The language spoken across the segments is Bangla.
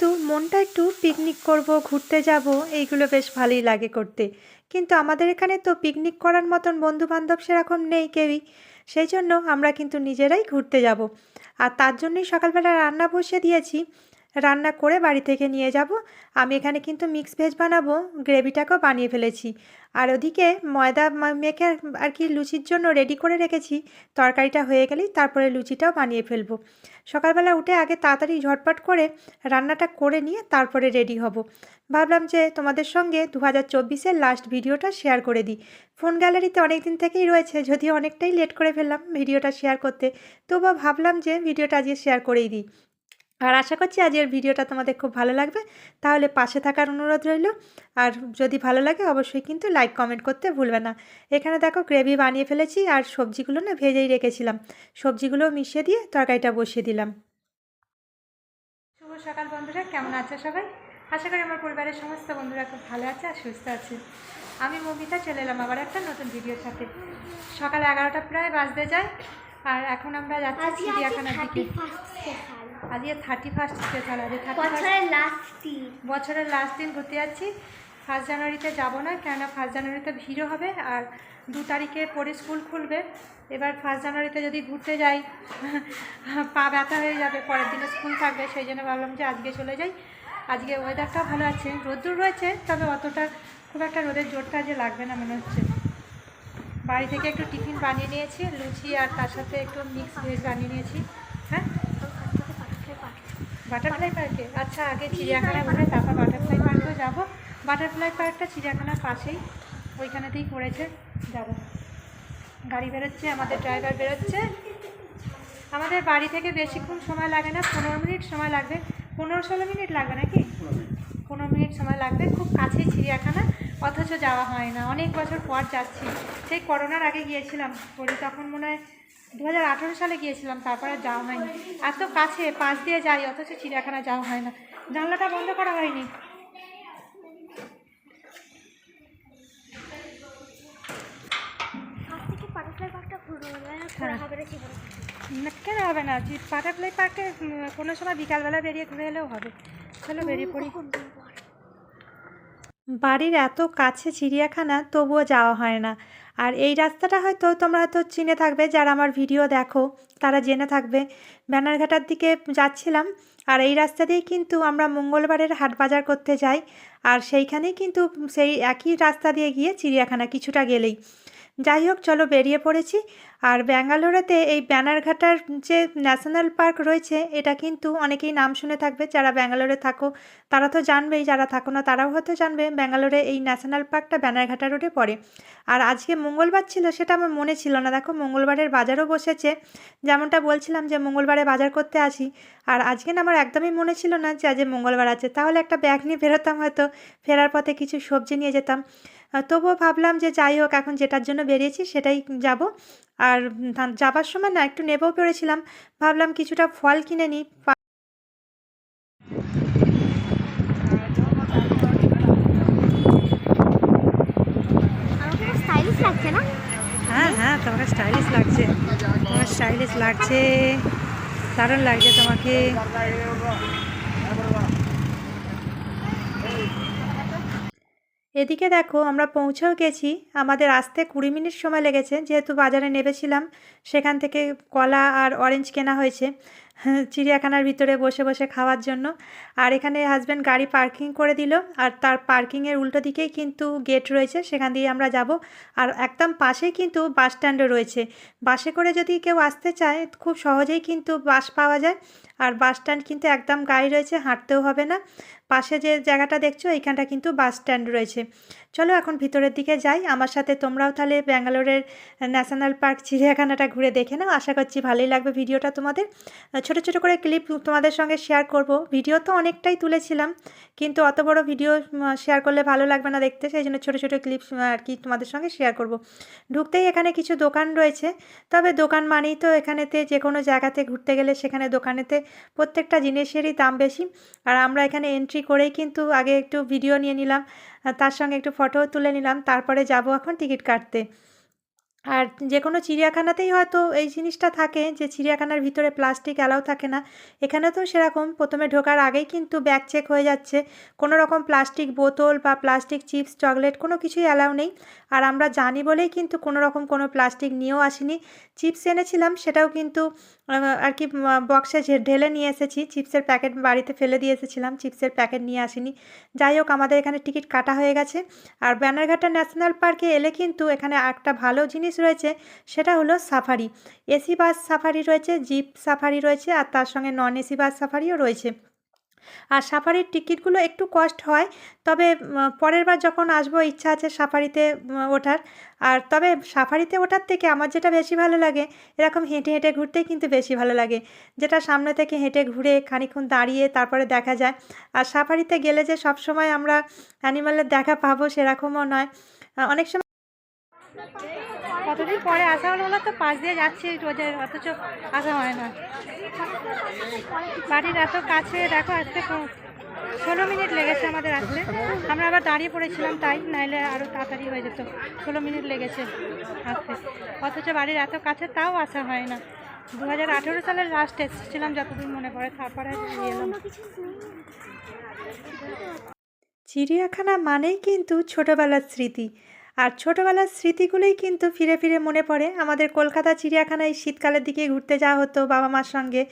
কিন্তু মনটা একটু পিকনিক করব, ঘুরতে যাব, এইগুলো বেশ ভালোই লাগে করতে। কিন্তু আমাদের এখানে তো পিকনিক করার মতন বন্ধুবান্ধব সেরকম নেই কেউই। সেই জন্য আমরা কিন্তু নিজেরাই ঘুরতে যাব। আর তার জন্যই সকালবেলা রান্না বসিয়ে দিয়েছি। রান্না করে বাড়ি থেকে নিয়ে যাব। আমি এখানে কিন্তু মিক্স ভেজ বানাবো, গ্রেভিটাকেও বানিয়ে ফেলেছি। আর ওদিকে ময়দা মেখে আর কি লুচির জন্য রেডি করে রেখেছি। তরকারিটা হয়ে গেলেই তারপরে লুচিটাও বানিয়ে ফেলব। সকালবেলা উঠে আগে তাড়াতাড়ি ঝটপট করে রান্নাটা করে নিয়ে তারপরে রেডি হব। ভাবলাম যে তোমাদের সঙ্গে দু হাজার চব্বিশের লাস্ট ভিডিওটা শেয়ার করে দিই। ফোন গ্যালারিতে অনেক দিন থেকেই রয়েছে, যদিও অনেকটাই লেট করে ফেললাম ভিডিওটা শেয়ার করতে। তবুও ভাবলাম যে ভিডিওটা আজকে শেয়ার করেই দিই। আর আশা করছি আজকের ভিডিওটা তোমাদের খুব ভালো লাগবে। তাহলে পাশে থাকার অনুরোধ রইল। আর যদি ভালো লাগে, অবশ্যই কিন্তু লাইক কমেন্ট করতে ভুলবে না। এখানে দেখো গ্রেভি বানিয়ে ফেলেছি আর সবজিগুলো না ভেজেই রেখেছিলাম। সবজিগুলো মিশিয়ে দিয়ে তরকারিটা বসিয়ে দিলাম। শুভ সকাল বন্ধুরা, কেমন আছে সবাই? আশা করি আমার পরিবারের সমস্ত বন্ধুরা খুব ভালো আছে আর সুস্থ আছে। আমি মমিতা, চলে এলাম আবার একটা নতুন ভিডিওর সাথে। সকাল এগারোটা প্রায় বাজতে যায়। আর এখন আমরা যাচ্ছি চিড়িয়াখানার দিকে। আজকে থার্টি ফার্স্ট স্পেশাল আছে থার্টি ফার্স্ট বছরের লাস্ট দিন। বছরের লাস্ট দিন ঘুরতে যাচ্ছি। ফার্স্ট জানুয়ারিতে যাব না কেননা ফার্স্ট জানুয়ারিতে ভিড়ও হবে আর দু তারিখে পরে স্কুল খুলবে। এবার ফার্স্ট জানুয়ারিতে যদি ঘুরতে যাই পা ব্যথা হয়ে যাবে পরের দিনে স্কুল থাকবে সেই জন্য ভাবলাম যে আজকে চলে যাই। আজকে ওয়েদারটাও ভালো আছে রোদ্দুর রয়েছে তবে অতটা খুব একটা রোদের জোরটা যে লাগবে না মনে হচ্ছে। বাড়ি থেকে একটু টিফিন বানিয়ে নিয়েছি লুচি আর তার সাথে একটু মিক্স ভেজ বানিয়ে নিয়েছি। হ্যাঁ? বাটারফ্লাই পার্কে আচ্ছা আগে চিড়িয়াখানা ঘুরে তারপর বাটারফ্লাই পার্কেও যাব। বাটারফ্লাই পার্কটা চিড়িয়াখানার পাশেই ওইখানেতেই পড়েছে যাব। গাড়ি বেরোচ্ছে আমাদের ড্রাইভার বেরোচ্ছে। আমাদের বাড়ি থেকে বেশিক্ষণ সময় লাগে না পনেরো মিনিট সময় লাগবে। পনেরো ষোলো মিনিট লাগবে নাকি? পনেরো মিনিট সময় লাগবে খুব কাছেই চিড়িয়াখানা। অথচ যাওয়া হয় না। অনেক বছর পর যাচ্ছি। সেই করোনার আগে গিয়েছিলাম বলি তখন মনে হয় দু হাজার আঠেরো সালে গিয়েছিলাম তারপরে আর যাওয়া হয়নি। এত কাছে পাশ দিয়ে যাই অথচ চিড়িয়াখানা যাওয়া হয় না। জানলাটা বন্ধ করা হয়নি। হ্যাঁ। কেন হবে না? বাটারফ্লাই পার্কে কোনো সময় বিকালবেলা বেরিয়ে ঘুরে এলেও হবে। চলো বেরিয়ে পড়ি। বাড়ির এত কাছে চিড়িয়াখানা তবুও যাওয়া হয় না। আর এই রাস্তাটা হয়তো তোমরা হয়তো চিনে থাকবে, যারা আমার ভিডিও দেখো, তারা জেনে থাকবে। ব্যানারঘাটার দিকে যাচ্ছিলাম, আর এই রাস্তা দিয়েই কিন্তু আমরা মঙ্গলবারের হাট বাজার করতে যাই। আর সেইখানেই কিন্তু সেই একই রাস্তা দিয়ে গিয়ে চিড়িয়াখানা কিছুটা গেলেই। যাই হোক, চলো বেরিয়ে পড়েছি। আর ব্যাঙ্গালোরেতে এই ব্যানারঘাটার যে ন্যাশনাল পার্ক রয়েছে, এটা কিন্তু অনেকেই নাম শুনে থাকবে। যারা ব্যাঙ্গালোরে থাকো, তারা তো জানবেই, যারা থাকো না, তারাও হয়তো জানবে ব্যাঙ্গালোরে এই ন্যাশনাল পার্কটা ব্যানারঘাটা রোডে পড়ে। আর আজকে মঙ্গলবার ছিল, সেটা আমার মনে ছিল না। দেখো, মঙ্গলবারের বাজারও বসেছে। যেমনটা বলছিলাম যে, মঙ্গলবারে বাজার করতে আসি। আর আজকে না, আমার একদমই মনে ছিল না যে আজ মঙ্গলবার আছে। তাহলে একটা ব্যাগ নিয়ে বেরোতাম হয়তো, ফেরার পথে কিছু সবজি নিয়ে যেতাম। তবুও ভাবলাম যে যাই হোক এখন যেটার জন্য বেরিয়েছি সেটাই যাব। আর যাবার সময় না একটু নেবেও পেরেছিলাম ভাবলাম কিছুটা ফল কিনে নিই। হ্যাঁ হ্যাঁ তোমাকে স্টাইলিশ লাগছে। তোমার স্টাইলিশ লাগছে। দারুণ লাগছে তোমাকে। এদিকে দেখো আমরা পৌঁছেও গেছি। আমাদের আসতে কুড়ি মিনিট সময় লেগেছে। যেহেতু বাজারে নেবেছিলাম সেখান থেকে কলা আর অরেঞ্জ কেনা হয়েছে হ্যাঁ, চিড়িয়াখানার ভিতরে বসে বসে খাওয়ার জন্য। আর এখানে হাজব্যান্ড গাড়ি পার্কিং করে দিল আর তার পার্কিংয়ের উল্টো দিকেই কিন্তু গেট রয়েছে সেখান দিয়ে আমরা যাব। আর একদম পাশেই কিন্তু বাস স্ট্যান্ডও রয়েছে। বাসে করে যদি কেউ আসতে চায় খুব সহজেই কিন্তু বাস পাওয়া যায়। আর বাস স্ট্যান্ড কিন্তু একদম গায়ে রয়েছে, হাঁটতেও হবে না। পাশে যে জায়গাটা দেখছ, এইখানটা কিন্তু বাস স্ট্যান্ড রয়েছে। চলো এখন ভিতরের দিকে যাই। আমার সাথে তোমরাও তাহলে ব্যাঙ্গালোরের ন্যাশনাল পার্ক চিড়িয়াখানাটা ঘুরে দেখে নাও। আশা করছি ভালোই লাগবে ভিডিওটা তোমাদের। ছোট ছোট করে ক্লিপ তোমাদের সঙ্গে শেয়ার করব। ভিডিও তো অনেকটাই তুলেছিলাম, কিন্তু অত বড় ভিডিও শেয়ার করলে ভালো লাগবে না দেখতে। সেই জন্য ছোটো ছোটো ক্লিপ আর কি তোমাদের সঙ্গে শেয়ার করব। ঢুকতেই এখানে কিছু দোকান রয়েছে। তবে দোকান মানেই তো এখানেতে যে কোনো জায়গাতে ঘুরতে গেলে সেখানে দোকানেতে প্রত্যেকটা জিনিসেরই দাম বেশি। আর আমরা এখানে এন্ট্রি করেই কিন্তু আগে একটু ভিডিও নিয়ে নিলাম তার সঙ্গে একটু ফটোও তুলে নিলাম, তারপরে যাব এখন টিকিট কাটতে। আর যে কোনো চিড়িয়াখানাতেই হয়তো এই জিনিসটা থাকে যে চিড়িয়াখানার ভিতরে প্লাস্টিক অ্যালাউ থাকে না। এখানে তো সেরকম প্রথমে ঢোকার আগেই কিন্তু ব্যাগ চেক হয়ে যাচ্ছে। কোনো রকম প্লাস্টিক বোতল বা প্লাস্টিক চিপস, চকলেট কোনো কিছুই অ্যালাউ নেই। আর আমরা জানি বলেই কিন্তু কোনো রকম কোনো প্লাস্টিক নিয়েও আসিনি। চিপস এনেছিলাম, সেটাও কিন্তু আর কি বক্সে ঢেলে নিয়ে এসেছি, চিপসের প্যাকেট বাড়িতে ফেলে দিয়ে এসেছিলাম, চিপসের প্যাকেট নিয়ে আসিনি। যাই হোক, আমাদের এখানে টিকিট কাটা হয়ে গেছে। আর ব্যানারঘাটা ন্যাশনাল পার্কে এলে কিন্তু এখানে একটা ভালো জিনিস রয়েছে, সেটা হলো সাফারি এসি বাস সাফারি রয়েছে জিপ সাফারি রয়েছে, আর তার সঙ্গে নন এসি বাস সাফারিও রয়েছে। আর সাফারির টিকিটগুলো একটু কস্ট হয়, তবে পরের বার যখন আসব, ইচ্ছা আছে সাফারিতে ওঠার। আর তবে সাফারিতে ওঠার থেকে আমার যেটা বেশি ভালো লাগে, এরকম হেঁটে হেঁটে ঘুরতেই কিন্তু বেশি ভালো লাগে। যেটা সামনে থেকে হেঁটে ঘুরে খানিকক্ষণ দাঁড়িয়ে তারপরে দেখা যায়। আর সাফারিতে গেলে যে সব সময় আমরা অ্যানিমালের দেখা পাবো, সেরকমও নয়। অনেক সময় কতদিন পরে আসা হলো বলো তো? পাশ দিয়ে যাচ্ছি রোজের অথচ আসা হয় না। বাড়ির এত কাছে, দেখো আসতে ষোলো মিনিট লেগেছে আমাদের আসতে। আমরা আবার দাঁড়িয়ে পড়েছিলাম তাই, নাইলে আরও তাড়াতাড়ি হয়ে যেত। ষোলো মিনিট লেগেছে আসতে। অথচ বাড়ির এত কাছে তাও আসা হয় না। দু হাজার আঠেরো সালের লাস্ট এসেছিলাম যতদিন মনে পড়ে, তারপরে এলাম। চিড়িয়াখানা মানেই কিন্তু ছোটোবেলার স্মৃতি। আর ছোটোবেলার স্মৃতিগুলোই কিন্তু ফিরে ফিরে মনে পড়ে। আমাদের কলকাতা চিড়িয়াখানায় শীতকালের দিকে ঘুরতে যাওয়া হতো বাবা মার সঙ্গে।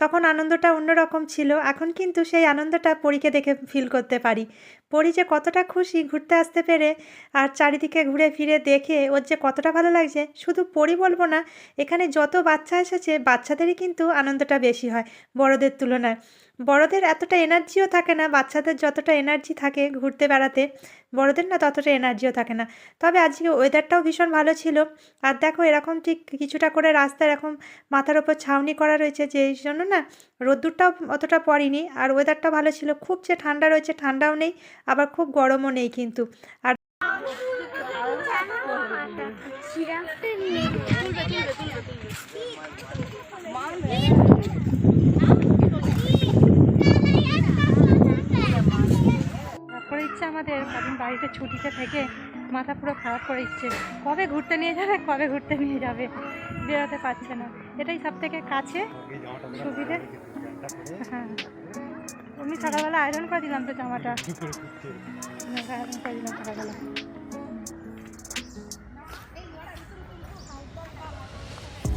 তখন আনন্দটা অন্যরকম ছিল। এখন কিন্তু সেই আনন্দটা পরীকে দেখে ফিল করতে পারি। পরি যে কতটা খুশি ঘুরতে আসতে পেরে আর চারিদিকে ঘুরে ফিরে দেখে ওর যে কতটা ভালো লাগছে, শুধু পরি বলব না, এখানে যত বাচ্চা এসেছে, বাচ্চাদেরই কিন্তু আনন্দটা বেশি হয়, বড়দের তুলনায়। বড়দের এতটা এনার্জিও থাকে না, বাচ্চাদের যতটা এনার্জি থাকে ঘুরতে বেড়াতে, বড়দের না ততটা এনার্জিও থাকে না। তবে আজকে ওয়েদারটাও ভীষণ ভালো ছিল। আর দেখো এরকম ঠিক কিছুটা করে রাস্তা এরকম মাথার ওপর ছাউনি করা রয়েছে যে এই জন্য না রোদ্দুরটাও অতটা পড়েনি। আর ওয়েদারটা ভালো ছিল। খুব যে ঠান্ডা রয়েছে ঠান্ডাও নেই, আবার খুব গরমও নেই কিন্তু। আর জিরাফটা নেই তারপরে ইচ্ছে আমাদের কদিন বাড়িতে ছুটিতে থেকে মাথা পুরো খারাপ করে দিচ্ছে। কবে ঘুরতে নিয়ে যাবে, কবে ঘুরতে নিয়ে যাবে? বেরোতে পারছে না। এটাই সব থেকে কাছে সুবিধে। হ্যাঁ। আমি সকালবেলা আয়রন করে দিলাম তো জামাটা। আয়রন করে দিলাম সকালবেলা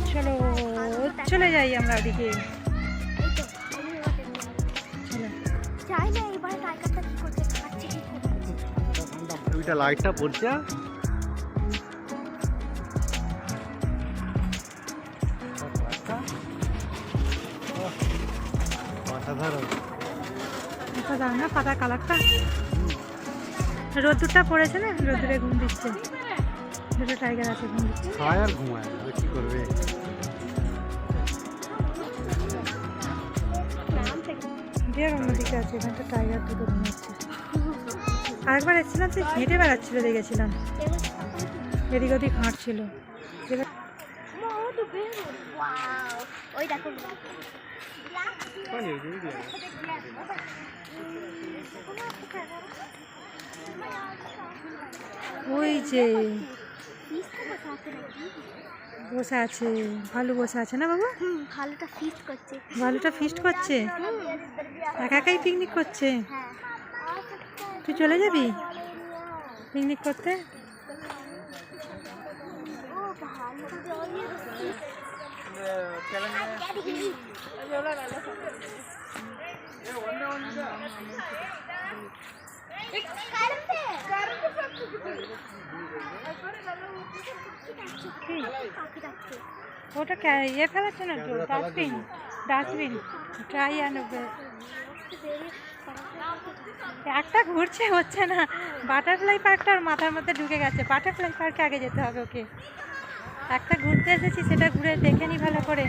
চলো চলে। যাই আমরা ওদিকে ওইটা লাইটটা পড়ছে। অসাধারণ না পাতা কালারটা রোদ্দুরটা পড়েছে না? রোদ্দুরে ঘুম দিচ্ছে। দুটো টাইগার আছে ঘুম দিচ্ছে। খায় আর ঘুমায় কি করবে? দিয়ে অন্যদিকে আছে এখানটা টাইগার দুটো ঘুমাচ্ছে। আরেকবার এসেছিলাম সে হেঁটে বেড়াচ্ছিল দেখেছিলাম। এদিক ওদিক হাঁটছিল। ওই দেখো ওই যে বসে আছে ভালো বসে আছে না বাবা? ভালোটা ফিস্ট করছে। ভালুটা ফিস্ট করছে? একা একাই পিকনিক করছে? হ্যাঁ। তুই চলে যাবি? পিকনিক করতে? ওটা ইয়ে ফেলাচ্ছে না তো? ডাস্টবিন ডাস্টবিন ট্রাই অ্যান্ড একটা ঘুরছে, হচ্ছে না। বাটারফ্লাই পার্কটা ওর মাথার মধ্যে ঢুকে গেছে। বাটারফ্লাই পার্কে আগে যেতে হবে ওকে। একটা ঘুরতে এসেছি, সেটা ঘুরে দেখে নি ভালো করে।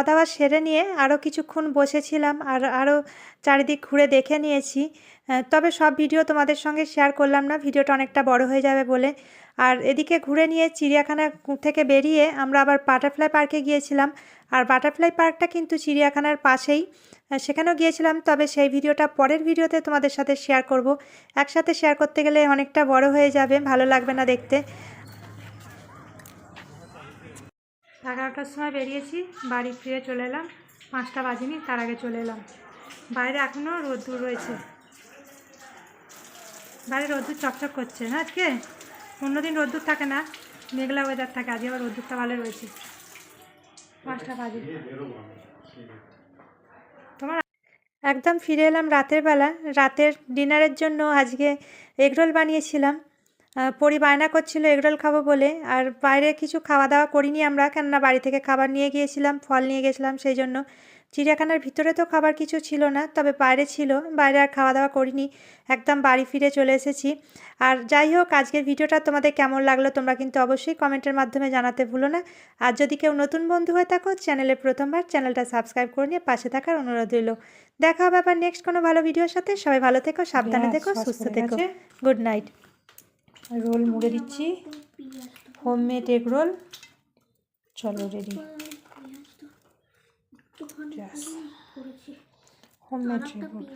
খাওয়া দাওয়া সেরে নিয়ে আরও কিছুক্ষণ বসেছিলাম আর আরও চারিদিক ঘুরে দেখে নিয়েছি। তবে সব ভিডিও তোমাদের সঙ্গে শেয়ার করলাম না, ভিডিওটা অনেকটা বড় হয়ে যাবে বলে। আর এদিকে ঘুরে নিয়ে চিড়িয়াখানা থেকে বেরিয়ে আমরা আবার বাটারফ্লাই পার্কে গিয়েছিলাম। আর বাটারফ্লাই পার্কটা কিন্তু চিড়িয়াখানার পাশেই। সেখানেও গিয়েছিলাম, তবে সেই ভিডিওটা পরের ভিডিওতে তোমাদের সাথে শেয়ার করব। একসাথে শেয়ার করতে গেলে অনেকটা বড় হয়ে যাবে, ভালো লাগবে না দেখতে। এগারোটার সময় বেরিয়েছি, বাড়ি ফিরে চলে এলাম, পাঁচটা বাজিনি, তার আগে চলে এলাম। বাইরে এখনও রোদ্দুর রয়েছে। বাইরে রোদ্দুর চকচক করছে না আজকে? অন্যদিন রোদ্দুর থাকে না, মেঘলা ওয়েদার থাকে, আজকে আবার রোদ্দুরটা ভালো রয়েছে। পাঁচটা বাজে। তোমার একদম ফিরে এলাম রাতের বেলা। রাতের ডিনারের জন্য আজকে এগরোল বানিয়েছিলাম। পরি বায়না করছিল এগরোল খাব বলে। আর বাইরে কিছু খাওয়া দাওয়া করিনি আমরা কেননা বাড়ি থেকে খাবার নিয়ে গিয়েছিলাম ফল নিয়ে গেছিলাম সেই জন্য। চিড়িয়াখানার ভিতরে তো খাবার কিছু ছিল না তবে বাইরে ছিল। বাইরে আর খাওয়া দাওয়া করিনি একদম বাড়ি ফিরে চলে এসেছি। আর যাই হোক আজকের ভিডিওটা তোমাদের কেমন লাগল তোমরা কিন্তু অবশ্যই কমেন্টের মাধ্যমে জানাতে ভুলো না। আর যদি কেউ নতুন বন্ধু হয়ে থাকো চ্যানেলে প্রথমবার চ্যানেলটা সাবস্ক্রাইব করে নিয়ে পাশে থাকার অনুরোধ রইল। দেখা হবে আবার নেক্সট কোনো ভালো ভিডিওর সাথে। সবাই ভালো থেকো সাবধানে থেকো সুস্থ থেকো। গুড নাইট রোল মুড়ে দিচ্ছি। Home made egg roll. চলো ready home made homemade egg roll.